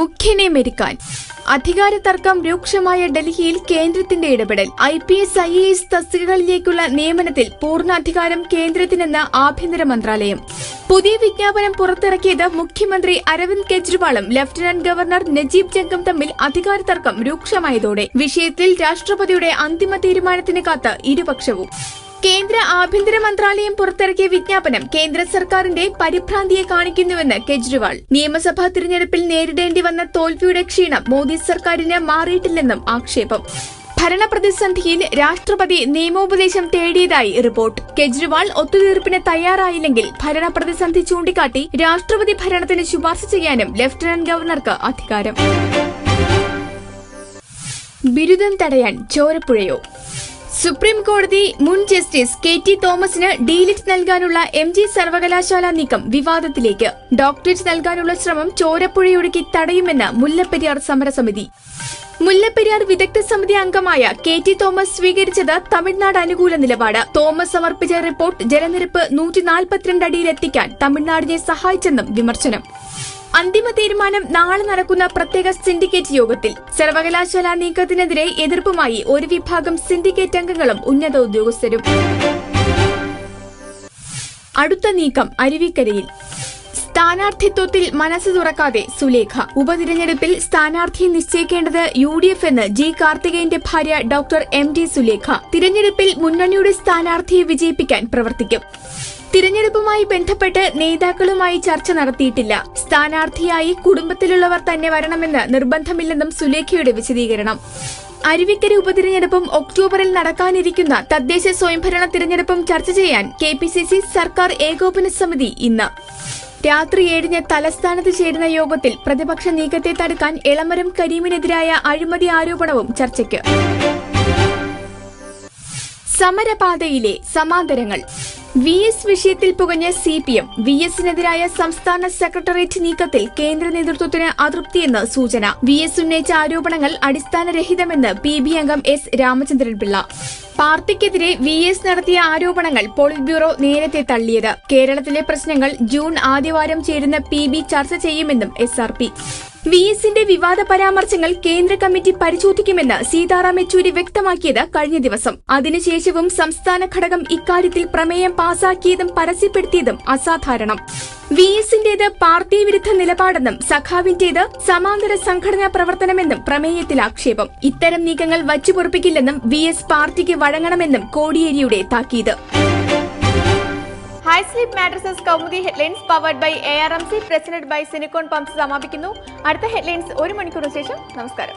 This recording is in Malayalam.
മുഖ്യനെ മെരുക്കാൻ. അധികാര തർക്കം രൂക്ഷമായ ഡൽഹിയിൽ കേന്ദ്രത്തിന്റെ ഇടപെടൽ. I P S I A S തസ്തികകളിലേക്കുള്ള നിയമനത്തിൽ പൂർണ അധികാരം കേന്ദ്രത്തിനെന്ന് ആഭ്യന്തര മന്ത്രാലയം. പുതിയ വിജ്ഞാപനം പുറത്തിറക്കിയത് മുഖ്യമന്ത്രി അരവിന്ദ് കെജ്രിവാളും ലഫ്റ്റനന്റ് ഗവർണർ നജീബ് ജംഗം തമ്മിൽ അധികാര തർക്കം രൂക്ഷമായതോടെ. വിഷയത്തിൽ രാഷ്ട്രപതിയുടെ അന്തിമ തീരുമാനത്തിന് കാത്ത് ഇരുപക്ഷവും. കേന്ദ്ര ആഭ്യന്തര മന്ത്രാലയം പുറത്തിറക്കിയ വിജ്ഞാപനം കേന്ദ്ര സർക്കാരിന്റെ പരിഭ്രാന്തിയെ കാണിക്കുന്നുവെന്ന് കെജ്രിവാൾ. നിയമസഭാ തിരഞ്ഞെടുപ്പിൽ നേരിടേണ്ടി വന്ന തോൽവിയുടെ ക്ഷീണം മോദി സർക്കാരിന് മാറിയിട്ടില്ലെന്നും ആക്ഷേപം. ഭരണപ്രതിസന്ധിയിൽ രാഷ്ട്രപതി നിയമോപദേശം തേടിയതായി റിപ്പോർട്ട്. കെജ്രിവാൾ ഒത്തുതീർപ്പിന് തയ്യാറായില്ലെങ്കിൽ ഭരണപ്രതിസന്ധി ചൂണ്ടിക്കാട്ടി രാഷ്ട്രപതി ഭരണത്തിന് ശുപാർശ ചെയ്യാനും ലഫ്റ്റനന്റ് ഗവർണർക്ക് അധികാരം. ബിരുദം തടയാൻ ചോരപ്പുഴയോ? സുപ്രീം കോടതി മുൻ ജസ്റ്റിസ് കെ ടി തോമസിന് ഡീലിറ്റ് നൽകാനുള്ള എം ജി സർവകലാശാല നീക്കം വിവാദത്തിലേക്ക്. ഡോക്ടറേറ്റ് നൽകാനുള്ള ശ്രമം ചോരപ്പുഴയൊഴുക്കി തടയുമെന്ന് മുല്ലപ്പെരിയാർ സമരസമിതി. മുല്ലപ്പെരിയാർ വിദഗ്ധ സമിതി അംഗമായ കെ ടി തോമസ് സ്വീകരിച്ചത് തമിഴ്നാട് അനുകൂല നിലപാട്. തോമസ് സമർപ്പിച്ച റിപ്പോർട്ട് ജലനിരപ്പ് നൂറ്റി നാൽപ്പത്തിരണ്ട് അടിയിലെത്തിക്കാൻ തമിഴ്നാടിനെ സഹായിച്ചെന്നും വിമർശനം. അന്തിമ തീരുമാനം നാളെ നടക്കുന്ന പ്രത്യേക സിൻഡിക്കേറ്റ് യോഗത്തിൽ സർവകലാശാല നീക്കത്തിനെതിരെ എതിർപ്പുമായി ഒരു വിഭാഗം സിൻഡിക്കേറ്റ് അംഗങ്ങളും ഉന്നത ഉദ്യോഗസ്ഥരും. അടുത്ത നീക്കം അരുവിക്കരയിൽ. സ്ഥാനാർത്ഥിത്വത്തിൽ മനസ്സ് തുറക്കാതെ സുലേഖ. ഉപതിരഞ്ഞെടുപ്പിൽ സ്ഥാനാർത്ഥിയെ നിശ്ചയിക്കേണ്ടത് യു ഡി എഫ് എന്ന് ജി കാർത്തികേയന്റെ ഭാര്യ ഡോക്ടർ എം ഡി സുലേഖ. തിരഞ്ഞെടുപ്പിൽ മുന്നണിയുടെ സ്ഥാനാർത്ഥിയെ വിജയിപ്പിക്കാൻ പ്രവർത്തിക്കും. തിരഞ്ഞെടുപ്പുമായി ബന്ധപ്പെട്ട് നേതാക്കളുമായി ചർച്ച നടത്തിയിട്ടില്ല. സ്ഥാനാർത്ഥിയായി കുടുംബത്തിലുള്ളവർ തന്നെ വരണമെന്ന് നിർബന്ധമില്ലെന്നും സുലേഖയുടെ വിശദീകരണം. അരുവിക്കര ഉപതിരഞ്ഞെടുപ്പും ഒക്ടോബറിൽ നടക്കാനിരിക്കുന്ന തദ്ദേശ സ്വയംഭരണ തിരഞ്ഞെടുപ്പും ചർച്ച ചെയ്യാൻ കെ പി സി സി സർക്കാർ ഏകോപന സമിതി ഇന്ന്. രാത്രി ഏഴിന് തലസ്ഥാനത്ത് ചേരുന്ന യോഗത്തിൽ പ്രതിപക്ഷ നീക്കത്തെ തടുക്കാൻ എളമരം കരീമിനെതിരായ അഴിമതി ആരോപണവും ചർച്ചയ്ക്ക്. സമരപാതയിലെ സമാന്തരങ്ങൾ. വി എസ് വിഷയത്തിൽ പുകഞ്ഞ സി പി എം വി എസിനെതിരായ സംസ്ഥാന സെക്രട്ടേറിയറ്റ് നീക്കത്തിൽ കേന്ദ്ര നേതൃത്വത്തിന് അതൃപ്തിയെന്ന് സൂചന. വി എസ് ഉന്നയിച്ച ആരോപണങ്ങൾ അടിസ്ഥാനരഹിതമെന്ന് പി ബി അംഗം എസ് രാമചന്ദ്രൻ പിള്ള പാർട്ടിക്കെതിരെ വി എസ് നടത്തിയ ആരോപണങ്ങൾ പോളിറ്റ് ബ്യൂറോ നേരത്തെ തള്ളിയത്. കേരളത്തിലെ പ്രശ്നങ്ങൾ ജൂൺ ആദ്യവാരം ചേരുന്ന പി ബി ചർച്ച ചെയ്യുമെന്നും എസ് ആർ പി. വി എസിന്റെ വിവാദ പരാമർശങ്ങൾ കേന്ദ്ര കമ്മിറ്റി പരിശോധിക്കുമെന്ന് സീതാറാം യെച്ചൂരി വ്യക്തമാക്കിയത് കഴിഞ്ഞ ദിവസം. അതിനുശേഷവും സംസ്ഥാന ഘടകം ഇക്കാര്യത്തിൽ പ്രമേയം പാസാക്കിയതും പരസ്യപ്പെടുത്തിയതും അസാധാരണം. വി എസിന്റേത് പാർട്ടി വിരുദ്ധ നിലപാടെന്നും സഖാവിന്റേത് സമാന്തര സംഘടനാ പ്രവർത്തനമെന്നും പ്രമേയത്തിൽ ആക്ഷേപം. ഇത്തരം നീക്കങ്ങൾ വച്ചുപൊറുപ്പിക്കില്ലെന്നും വി എസ് പാർട്ടിക്ക് വഴങ്ങണമെന്നും കോടിയേരിയുടെ താക്കീത്. High sleep mattresses Kaumudi headlines powered by A R M C president by Cinicon pumps സമാപിക്കുന്നു. അടുത്ത ഹെഡ്ലൈൻസ് ഒരു മണിക്കൂറിന് ശേഷം. നമസ്കാരം.